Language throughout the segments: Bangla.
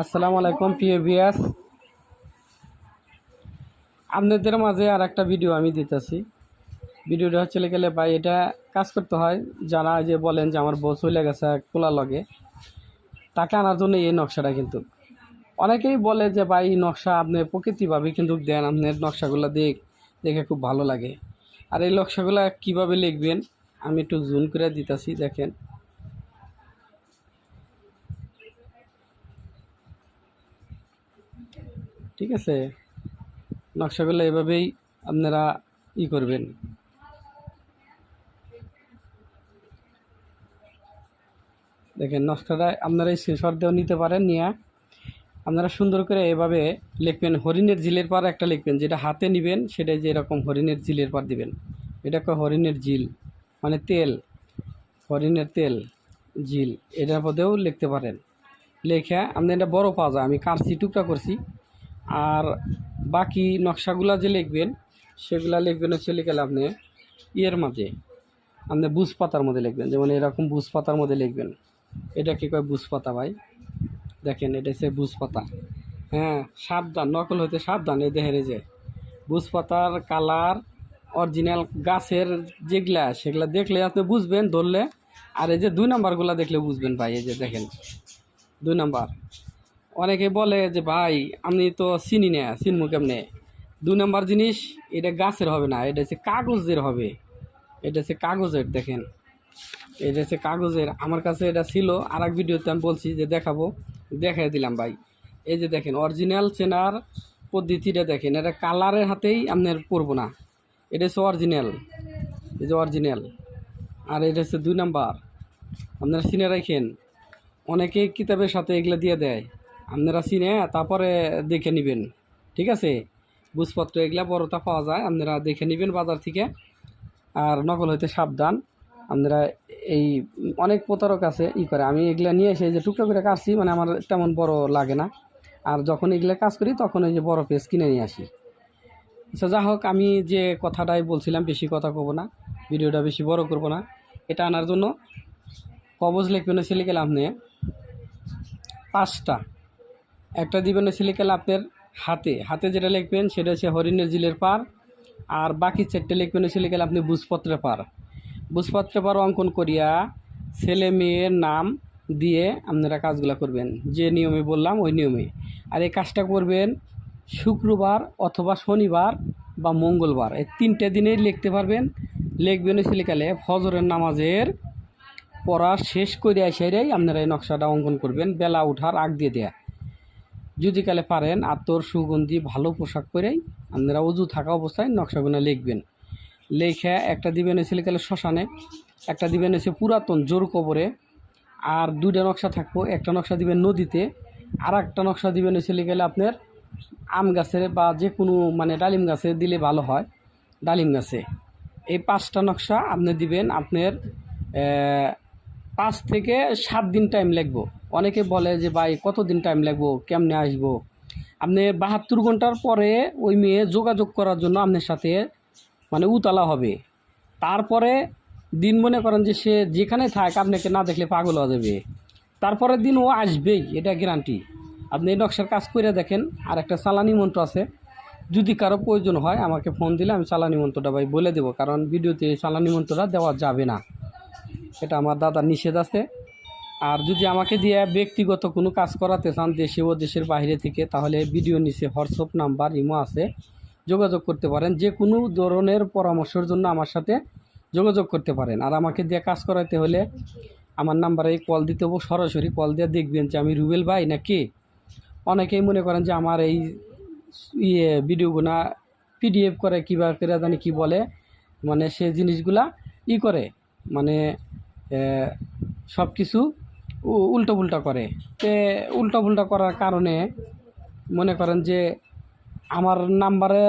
আসসালামু আলাইকুম, প্রিয় বিয়াস আপনাদের মাঝে আর একটা ভিডিও আমি দিতেছি। ভিডিওটা হচ্ছে গেলে ভাই, এটা কাজ করতে হয়, যারা যে বলেন যে আমার বউ চলে গেছে কোলা লগে, তাকে আনার জন্য এই নকশাটা কিন্তু। অনেকেই বলে যে ভাই নকশা আপনি প্রকৃতিভাবে কিন্তু দেন, আপনার নকশাগুলো দেখ, দেখে খুব ভালো লাগে। আর এই নকশাগুলো কীভাবে লিখবেন, আমি একটু জুম করে দিতেছি, দেখেন। ঠিক আছে? নকশাগুলো এভাবেই আপনারা ই করবেন। দেখেন, নকশাটা আপনারা স্ক্রিনশট দিয়েও নিতে পারেন নিয়ে আপনারা সুন্দর করে এভাবে লিখবেন, হরিণের ঝিলের পার একটা লিখবেন, যেটা হাতে নেবেন সেটা যে এরকম হরিণের ঝিলের পার দিবেন। এটা একটা হরিণের ঝিল মানে তেল, হরিণের তেল, ঝিল, এটার মধ্যেও লিখতে পারেন। লেখা আপনি এটা বড় পাওয়া যায় আমি কাঁচি টুকরা করছি আর বাকি নকশাগুলা যে লিখবেন, সেগুলা লিখবেন হচ্ছে লিখে আপনি ইয়ের মাঝে। আপনি বুঝ পাতার মধ্যে লিখবেন, যেমন এরকম বুঝ পাতার মধ্যে লিখবেন। এটা কী কয় বুঝ পাতা ভাই? দেখেন, এটা হচ্ছে বুঝ পাতা হ্যাঁ সাবধান, নকল হইতে সাবধান এই দেহের যে। বুঝ পাতার কালার, অরিজিনাল গাছের যেগুলা, সেগুলা দেখলে আপনি বুঝবেন, ধরলে। আর এই যে দুই নাম্বারগুলা দেখলে বুঝবেন ভাই, এই যে দেখেন। দুই নাম্বার। অনেকে বলে যে, ভাই, আমি তো চিনি না, চিনবো কেমনে? দু নম্বর জিনিস, এটা গাছের হবে না, এটা হচ্ছে কাগজের হবে। এটা হচ্ছে কাগজের, দেখেন। এটা হচ্ছে কাগজের। আমার কাছে এটা ছিল আর এক ভিডিওতে আমি বলছি যে, দেখাবো। দেখাই দিলাম, ভাই। এই যে দেখেন অরিজিনাল চেনার পদ্ধতিটা দেখেন, এটা কালারের হাতেই আপনার পরবো না। এটা হচ্ছে অরিজিনাল এই যে অরিজিনাল আর এটা হচ্ছে দুই নাম্বার। আপনারা চিনে রাখেন, অনেকে কিতাবের সাথে এগুলো দিয়ে দেয়। আপনারা চিনে, তারপরে দেখে নেবেন। ঠিক আছে? বুঝপত্র এগুলা বড়টা পাওয়া যায়, আপনারা দেখে নেবেন বাজার থেকে। আর নকল হইতে সাবধান। আপনারা এই অনেক প্রতারক আছে, ই করে। আমি এগুলা নিয়ে এসে যে টুকরো করে কাটছি মানে আমার তেমন বড় লাগে না। আর যখন এগুলা কাজ করি, তখন ওই যে বড় পেজ কিনে নিয়ে আসি। আচ্ছা যা হোক, আমি যে কথাটাই বলছিলাম, বেশি কথা কব না। ভিডিওটা বেশি বড় করব না। এটা আনার জন্য কবজ লিখবেন ছেলে গেলে আপনি পাঁচটা। একটা দিবেন ছেলে গেলে আপনার হাতে হাতে যেটা লিখবেন সেটা হচ্ছে হরিণের জিলের পার, আর বাকি চারটে লিখবেন গেলে আপনি বুঝপত্রে পার। বুঝপত্রে পার অঙ্কন করিয়া ছেলে মেয়ের নাম দিয়ে আপনারা কাজগুলো করবেন। যে নিয়মে বললাম, ওই নিয়মে। আর এই কাজটা করবেন শুক্রবার অথবা শনিবার বা মঙ্গলবার। এই তিনটে দিনেই লিখতে পারবেন। লিখবেন ছেলেকালে ফজরের নামাজের পড়া শেষ করে এসেই আপনারা এই নকশাটা অঙ্কন করবেন, বেলা ওঠার আগ দিয়ে দেয়া। যদি কালে পারেন আতর সুগন্ধি ভালো পোশাক পরেই আপনারা অজু থাকা অবস্থায় নকশাগুলো লিখবেন। লেখা একটা দিবেন ছেলেকালে শ্মশানে, একটা দিবেন এসে পুরাতন জোর কবরে, আর দুইটা নকশা থাকব। একটা নকশা দিবেন নদীতে আর একটা নকশা দিবেন ছেলেকালে আপনার আম গাছের বা যে কোনো মানে ডালিম গাছে দিলে ভালো হয়, ডালিম গাছে। এই পাঁচটা নকশা আপনি দিবেন, আপনার পাঁচ থেকে সাত দিন টাইম লাগবো। অনেকে বলে যে, ভাই, কতদিন টাইম লাগবো? কেমনে আসব? আপনি বাহাত্তর ঘণ্টার পরে ওই মেয়ে যোগাযোগ করার জন্য আপনার সাথে মানে উতলা হবে। তারপরে দিন মনে করেন যে, সে যেখানে থাক, আপনাকে না দেখলে পাগল হয়ে যাবে। তারপরের দিন ও আসবেই, এটা গ্যারান্টি আপনি এই নকশার কাজ করে দেখেন, আর একটা চালানি মন্ত্র আছে। যদি কারও প্রয়োজন হয়, আমাকে ফোন দিলে আমি চালানি মন্ত্রটা ভাই বলে দেবো, কারণ ভিডিওতে চালানি মন্ত্রটা দেওয়া যাবে না। এটা আমার দাদার নিষেধ আছে। আর যদি আমাকে দিয়ে ব্যক্তিগত কোনো কাজ করাতে চান দেশে ও দেশের বাইরে থেকে, তাহলে ভিডিও নিচে হোয়াটসঅ্যাপ নাম্বার, ইমো আছে। যোগাযোগ করতে পারেন। যে কোনো ধরনের পরামর্শের জন্য আমার সাথে যোগাযোগ করতে পারেন। আর আমাকে দিয়ে কাজ করাতে হলে আমার নাম্বারে কল দিতে হব, সরাসরি কল দিয়ে দেখবেন যে আমি রুবেল ভাই না কে অনেকেই মনে করেন যে আমার এই ইয়ে ভিডিওগুলা পিডিএফ করে কিবা করে জানি কী বলে মানে সে জিনিসগুলা ই করে। মানে সব কিছু উল্টো পুল্টা করে। তে উল্টো পুল্টা করার কারণে মনে করেন যে আমার নাম্বারে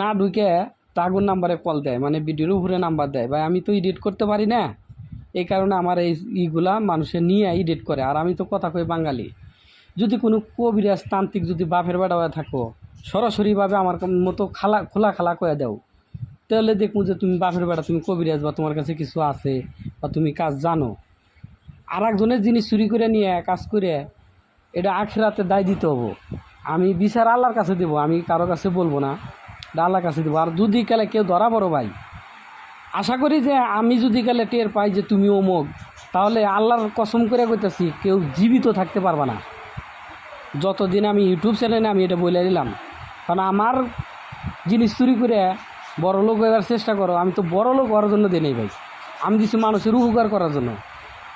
না ঢুকে তাগুর নাম্বারে কল দেয় মানে ভিডিওর উপরে নাম্বার দেয়। ভাই, আমি তো এডিট করতে পারি না। এই কারণে আমার এই ইগুলা মানুষে নিয়ে এডিট করে। আর আমি তো কথা কই বাঙালি। যদি কোনো কবিরাজ, তান্ত্রিক যদি বাপের বেড়া হয়ে থাকো সরাসরিভাবে আমার মতো খালা, খোলা খালা করে দাও। তাহলে দেখব যে তুমি বাপের বেড়া তুমি কবিরাজ বা তোমার কাছে কিছু আছে। বা তুমি কাজ জানো। আর একজনের জিনিস চুরি করে নিয়ে, কাজ করে, এটা আখেরাতে দায় দিতে হব। আমি বিচার আল্লাহর কাছে দেবো, আমি কারও কাছে বলব না, এটা আল্লাহর কাছে দেবো। আর যদি কালে কেউ ধরা পড়ো ভাই। আশা করি যে আমি যদি কালে টের পাই যে তুমি অমুক, তাহলে আল্লাহর কসম করে কইতেছি, কেউ জীবিত থাকতে পারবে না। যতদিন আমি ইউটিউব চ্যানেলে আমি এটা বলে দিলাম। কারণ আমার জিনিস চুরি করে বড় লোক হওয়ার চেষ্টা করো, আমি তো বড় লোক হওয়ার জন্য দিই ভাই। আমি দিছি মানুষের উপকার করার জন্য।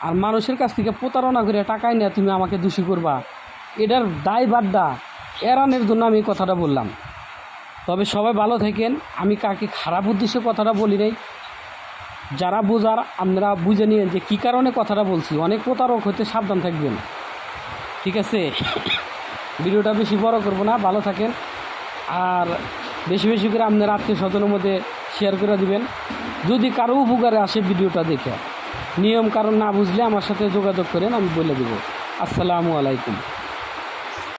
আর মানুষের কাছ থেকে প্রতারণা করে টাকাই নিয়ে তুমি আমাকে দোষী করবা। এটার দায় বাড্ডা এড়ানোর জন্য আমি কথাটা বললাম। তবে সবাই ভালো থাকেন। আমি কাকে খারাপ উদ্দেশ্যে কথাটা বলি নাই। যারা বোঝার, আপনারা বুঝে নিন যে কী কারণে কথাটা বলছি। অনেক প্রতারক হতে সাবধান থাকবেন। ঠিক আছে? ভিডিওটা বেশি বড় করব না, ভালো থাকেন। আর বেশি বেশি করে আপনার আত্মীয় স্বজনের মধ্যে শেয়ার করে দিবেন। যদি কারও উপকারে আসে ভিডিওটা দেখে, নিয়ম কারণ না বুঝলে আমার সাথে যোগাযোগ করেন, আমি বলে দেবো। আসসালামু আলাইকুম।